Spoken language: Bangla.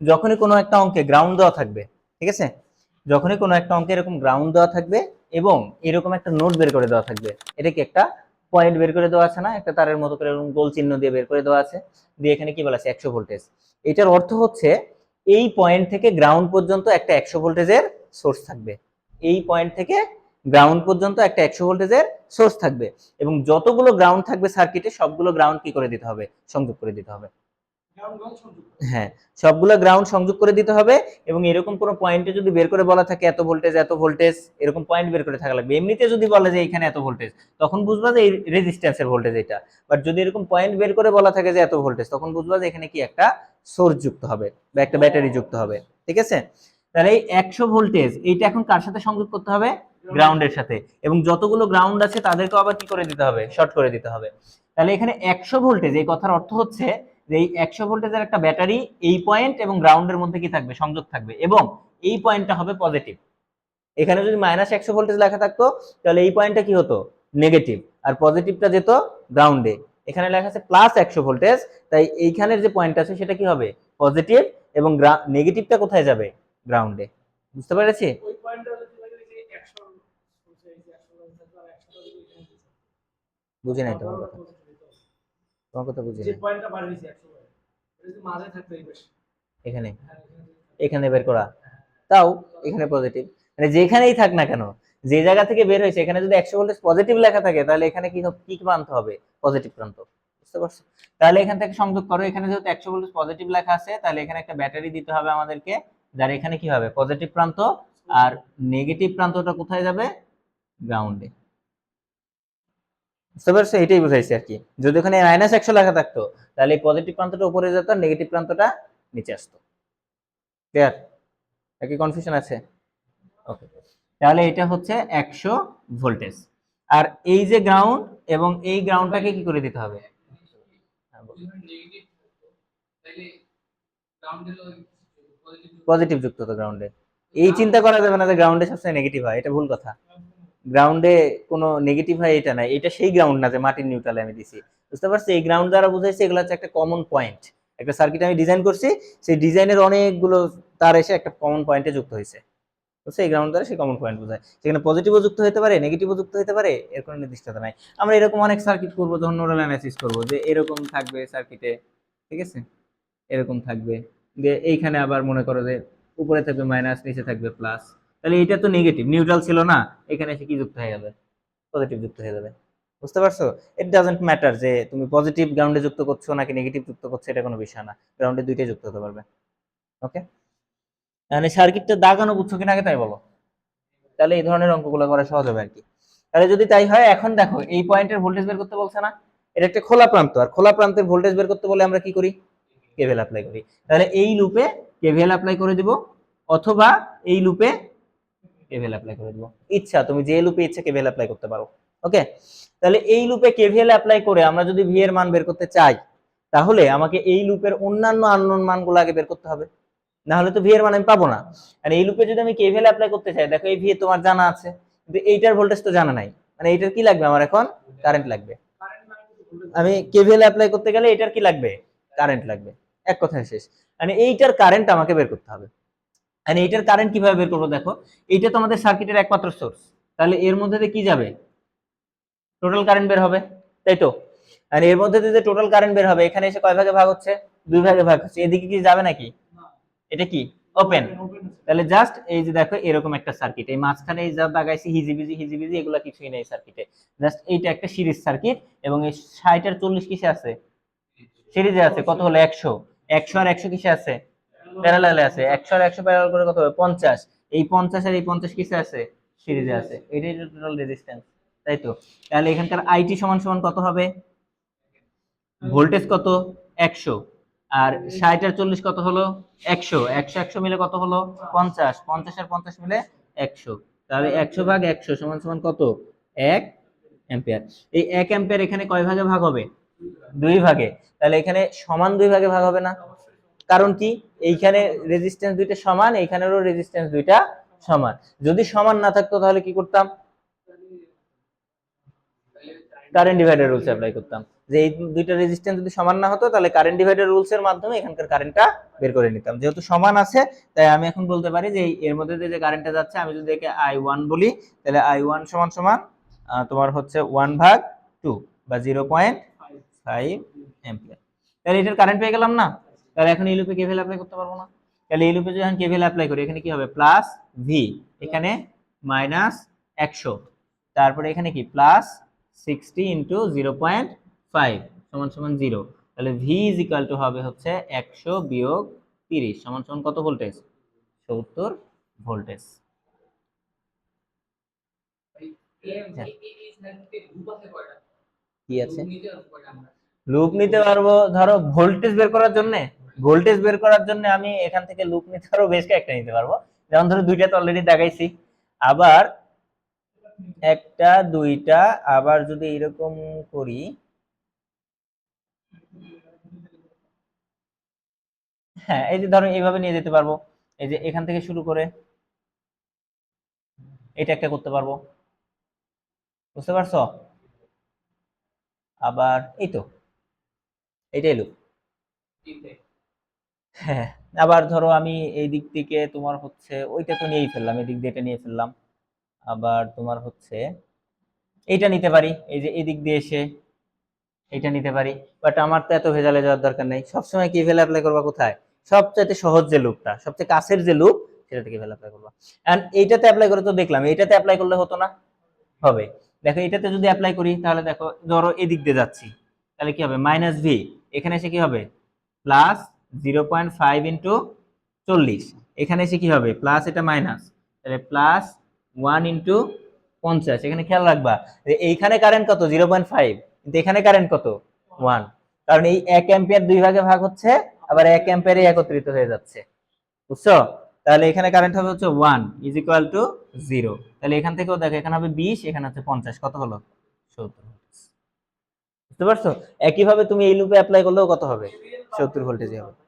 যখনই কোনো একটা অঙ্কে গ্রাউন্ড দেওয়া থাকবে, ঠিক আছে? যখনই কোনো একটা অঙ্কে এরকম গ্রাউন্ড দেওয়া থাকবে এবং এরকম একটা নোট বের করে দেওয়া থাকবে, এটা কি একটা পয়েন্ট বের করে দেওয়া আছে না? একটা তারের মতো করে এরকম গোল চিহ্ন দিয়ে বের করে দেওয়া আছে। দিয়ে এখানে কি বলা আছে? একশো ভোল্টেজ এটার অর্থ হচ্ছে এই পয়েন্ট থেকে গ্রাউন্ড পর্যন্ত একটা একশো ভোল্টেজের সোর্স থাকবে। এই পয়েন্ট থেকে গ্রাউন্ড পর্যন্ত একটা একশো ভোল্টেজের সোর্স থাকবে। এবং যতগুলো গ্রাউন্ড থাকবে সার্কিটে সবগুলো গ্রাউন্ড কি করে দিতে হবে? সংযোগ করে দিতে হবে। হ্যাঁ সবগুলো গ্রাউন্ড সংযোগ করে দিতে হবে এবং এরকম কোনো পয়েন্টে যদি বের করে বলা থাকে এত ভোল্টেজ এত ভোল্টেজ এরকম পয়েন্ট বের করে থাকা লাগবে। এমনিতে যদি বলে যে এখানে এত ভোল্টেজ তখন বুঝবা যে এই রেজিস্ট্যান্সের ভোল্টেজ এটা। বাট যদি এরকম পয়েন্ট বের করে বলা থাকে যে এত ভোল্টেজ তখন বুঝবা যে এখানে কি একটা সোর্স যুক্ত হবে বা একটা ব্যাটারি যুক্ত হবে। ঠিক আছে? তাহলে এই একশো ভোল্টেজ এইটা এখন কার সাথে সংযোগ করতে হবে? গ্রাউন্ডের সাথে। এবং যতগুলো গ্রাউন্ড আছে তাদেরকে আবার কি করে দিতে হবে? শর্ট করে দিতে হবে। তাহলে এখানে একশো ভোল্টেজ এই কথার অর্থ হচ্ছে এই একশো ভোল্টেজের একটা ব্যাটারি এই পয়েন্ট এবং গ্রাউন্ডের মধ্যে কি থাকবে? সংযোগ থাকবে। এবং এই পয়েন্টটা হবে পজিটিভ এখানে যদি মাইনাস একশো ভোল্টেজ লেখা থাকতো তাহলে এই পয়েন্টটা কি হতো? নেগেটিভ আর পজিটিভটা যেত গ্রাউন্ডে এখানে লেখা আছে প্লাস একশো ভোল্টেজ। তাই এইখানের যে পয়েন্ট আছে সেটা কি হবে? পজিটিভ এবং নেগেটিভটা কোথায় যাবে? গ্রাউন্ডে বুঝতে পেরেছি? ওই পয়েন্টটা যদি লাগে যে 100 বলছে এই যে 100 বলছে আর 100 যদি এখানে দিছে বুঝি নাই তোমার কথা। তোমার কথা বুঝি যে পয়েন্টটা বার হইছে 100 এটা যদি মাঝে থাকতো এই পাশে এখানে? হ্যাঁ, এখানে বের করা। তাও এখানে পজিটিভ মানে যেখানেই থাক না কেন যে জায়গা থেকে বের হয়েছে এখানে যদি একশো ভোল্টেজ পজিটিভ লেখা থাকে তাহলে এখানে কি কি প্রান্ত হবে? পজিটিভ প্রান্ত বুঝতে পারছ? তাহলে এখান থেকে সংযোগ করো। এখানে যেহেতু একশো ভোল্টেজ পজিটিভ লেখা আছে তাহলে এখানে একটা ব্যাটারি দিতে হবে আমাদেরকে যার এখানে কি হবে? পজিটিভ প্রান্ত আর নেগেটিভ প্রান্তটা কোথায় যাবে? গ্রাউন্ডে বুঝতে পারছ? এটাই বুঝাইছে আর কি। যদি ওখানে মাইনাস একশো লেখা থাকতো তাহলে এই পজিটিভ প্রান্তটা উপরে যেত আর নেগেটিভ প্রান্তটা নিচে আসতো। ক্লিয়ার একই কনফিউশন আছে? ওকে তাহলে এটা হচ্ছে একশো ভোল্টেজ আর এই যে গ্রাউন্ড এবং এই গ্রাউন্ডটাকে কি করে দিতে হবে? হ্যাঁ, পজিটিভ যুক্ত তো গ্রাউন্ডে এই চিন্তা করা যাবে না যে গ্রাউন্ডে সবসময় নেগেটিভ হয় এটা ভুল কথা। গ্রাউন্ডে কোনো নেগেটিভ হয়, এটা নাই। এটা সেই গ্রাউন্ড না যে মাটির নিউট্রালে আমি দিছি। বুঝতে পারছি এই গ্রাউন্ড দ্বারা বোঝাইছে, এগুলো হচ্ছে একটা কমন পয়েন্ট একটা সার্কিট আমি ডিজাইন করছি, সেই ডিজাইনের অনেকগুলো তার এসে একটা কমন পয়েন্টে যুক্ত হয়েছে বুঝছ এই গ্রাউন্ড দ্বারা সেই কমন পয়েন্ট বোঝায়। সেখানে পজিটিভও যুক্ত হতে পারে নেগেটিভও যুক্ত হতে পারে, এর কোনো নির্দিষ্টতা নাই। আমরা এরকম অনেক সার্কিট করব, যখন নোডাল অ্যানালাইসিস করব, যে এরকম থাকবে সার্কিটে ঠিক আছে? এরকম থাকবে। যে এইখানে আবার মনে করো যে উপরে থাকবে মাইনাস নিচে থাকবে প্লাস তাহলে এটা তো নেগেটিভ নিউট্রাল ছিল না, এখানে এসে কি যুক্ত হয়ে যাবে পজিটিভ যুক্ত হয়ে যাবে। বুঝতে পারছ? ইট ডাজেন্ট ম্যাটার যে তুমি পজিটিভ গ্রাউন্ডে যুক্ত করছ নাকি নেগেটিভ যুক্ত করছ, এটা কোনো বিষয় না। গ্রাউন্ডে দুইটাই যুক্ত হতে পারবে। ওকে মানে সার্কিটটা দাগানো বুঝছ কিনা আগে তাই বলো। তাহলে এই ধরনের অঙ্কগুলো করা সহজ হবে আর কি। তাহলে যদি তাই হয়, এখন দেখো, এই পয়েন্টের ভোল্টেজ বের করতে বলছে না। এটা একটা খোলা প্রান্ত, আর খোলা প্রান্তের ভোল্টেজ বের করতে বলে আমরা কি করি? কেভিএল অ্যাপ্লাই করি। তাহলে এই লুপে কেভিএল অ্যাপ্লাই করে দিব, অথবা এই লুপে কেভিএল অ্যাপ্লাই করে দিব। ইচ্ছা, তুমি যে লুপে ইচ্ছা কেভিএল অ্যাপ্লাই করতে পারো। ওকে তাহলে এই লুপে কেভিএল অ্যাপ্লাই করে আমরা যদি ভি এর মান বের করতে চাই, তাহলে আমাকে এই লুপের অন্যান্য আননোন মানগুলো আগে বের করতে হবে। না হলে তো ভি এর মান আমি পাবো না। আর এই লুপে যদি আমি কেভিএল অ্যাপ্লাই করতে চাই, দেখো এই ভি তোমার জানা আছে, কিন্তু এইটার ভোল্টেজ তো জানা নাই। মানে এইটার কি লাগবে আমার এখন? কারেন্ট লাগবে। আমি কেভিএল অ্যাপ্লাই করতে গেলে এটার কি লাগবে? কারেন্ট লাগবে। এক কথায় শেষ। মানে এইটার কারেন্ট আমাকে বের করতে হবে। মানে এইটার কারেন্ট কীভাবে বের করব দেখো? এইটা তো আমাদের সার্কিটের একমাত্র সোর্স তাহলে এর মধ্যে কি যাবে? টোটাল কারেন্ট বের হবে। তাই তো? আর এর মধ্যে যে টোটাল কারেন্ট বের হবে, এখানে এসে কয় ভাগে ভাগ হচ্ছে? দুই ভাগে ভাগ হচ্ছে। এদিকে কি যাবে নাকি? এটা কি? ওপেন তাহলে জাস্ট এই যে দেখো, এরকম একটা সার্কিট এই মাঝখানে এই যা দাগাইছি হিজিবিজি হিজিবিজি, এগুলো কিছুই নেই সার্কিটে জাস্ট এইটা একটা সিরিজ সার্কিট এবং এই ষাট আর চল্লিশ কিসে আছে? সিরিজে আছে। কত হলো? একশো। একশো আর একশো কিসে আছে? প্যারালালে আছে। একশো আর একশো প্যারালাল করে কত হবে? পঞ্চাশ। এই পঞ্চাশ আর এই পঞ্চাশ কিসে আছে? সিরিজে আছে। এটাই টোটাল রেজিস্ট্যান্স তাই তো? তাহলে এখানকার আইটি সমান সমান কত হবে? ভোল্টেজ কত? একশো। আর ষাট আর চল্লিশ কত হলো? একশো। একশো একশো মিলে কত হলো? পঞ্চাশ। পঞ্চাশ আর পঞ্চাশ মিলে একশো। তাহলে একশো ভাগ একশো সমান সমান কত? এক অ্যাম্পিয়ার। এই এক অ্যাম্পিয়ার এখানে কয় ভাগে ভাগ হবে? দুই ভাগে। তাহলে এখানে সমান দুই ভাগে ভাগ হবে না? কারণ কি? এইখানে রেজিস্ট্যান্স দুইটা সমান, এইখানেরও রেজিস্ট্যান্স দুইটা সমান। যদি সমান না থাকতো তাহলে কি করতাম? কারেন্ট ডিভাইডার রুলস অ্যাপ্লাই করতাম। যে এই দুইটা রেজিস্ট্যান্স যদি সমান না হতো, তাহলে কারেন্ট ডিভাইডার রুলস এর মাধ্যমে এখানকার কারেন্টটা বের করে নিতাম। যেহেতু সমান আছে, তাই আমি এখন বলতে পারি যে এর মধ্যে দিয়ে যে কারেন্টটা যাচ্ছে, আমি যদি একে আই ওয়ান বলি, তাহলে আই ওয়ান সমান সমান তোমার হচ্ছে ওয়ান ভাগ টু বা জিরো পয়েন্ট ফাইভ অ্যাম্পিয়ার তাহলে এটার কারেন্ট পেয়ে গেলাম না? তাহলে এখন এই লুপে কেভিএল অ্যাপ্লাই করতে পারব না। তাহলে এই লুপে যখন কেভিএল অ্যাপ্লাই করি এখানে কি হবে? প্লাস ভি এখানে মাইনাস একশো। তারপরে এখানে কি? Plus sixty into zero point five সমান সমান জিরো তাহলে ভি ইজ ইকাল টু হবে হচ্ছে একশো বিয়োগ তিরিশ সমান সমান কত ভোল্টেজ সত্তর ভোল্টেজ। কি আছে? লুপ নিতে পারব ধরো ভোল্টেজ বের করার জন্য। ভোল্টেজ বের করার জন্য আমি এখান থেকে লুপ নিতে পারব বেশ কয়েকটা নিতে পারব। যেমন ধরো দুইটা তো অলরেডি দেখাইছি। আবার একটা, দুইটা, আবার যদি এরকম করি হ্যাঁ এই যে ধরো এইভাবে নিয়ে যেতে পারব। এই যে এখান থেকে শুরু করে এটা একটা করতে পারব। বুঝতে পারছ? আবার এই তো, এটাই লুপ হ্যাঁ আবার ধরো আমি এই দিক থেকে তোমার হচ্ছে ওইটা তো নিয়েই ফেললাম, এই দিক দিয়ে এটা নিয়ে ফেললাম। আবার তোমার হচ্ছে এইটা নিতে পারি, এই যে এই দিক দিয়ে এসে এইটা নিতে পারি। বাট আমার তো এত ভেজালে যাওয়ার দরকার নেই। সবসময় কি ভেল অ্যাপ্লাই করবা কোথায়? সবচাইতে সহজ যে লুপটা সবচেয়ে কাছের যে লুপ সেটা থেকে ভেল অ্যাপ্লাই করবা। এন্ড এইটাতে অ্যাপ্লাই করে তো দেখলাম, এইটাতে অ্যাপ্লাই করলে হতো না? হবে। দেখো এটাতে যদি অ্যাপ্লাই করি, তাহলে দেখো, ধরো এদিক দিয়ে যাচ্ছি, তাহলে কি হবে? মাইনাস ভি এখানে এসে কি হবে? Plus zero point five into চল্লিশ। এখানে এসে কি হবে? প্লাস এটা মাইনাস তাহলে প্লাস ওয়ান ইন্টু পঞ্চাশ। এখানে খেয়াল রাখবা এইখানে কারেন্ট কত? Zero point five. কিন্তু এখানে কারেন্ট কত? ওয়ান কারণ এই এক অ্যাম্পিয়ার দুই ভাগে ভাগ হচ্ছে, আবার এক অ্যাম্পিয়ারে একত্রিত হয়ে যাচ্ছে। বুঝছ? তাহলে এখানে কারেন্ট হবে হচ্ছে one is equal to zero তাহলে এখান থেকেও দেখো, এখানে হবে বিশ, এখানে হচ্ছে পঞ্চাশ। কত হলো? সত্তর বুঝতে পারছ? একইভাবে তুমি এই লুপে অ্যাপ্লাই করলেও কত হবে? সত্তর ভোল্টেজই হবে।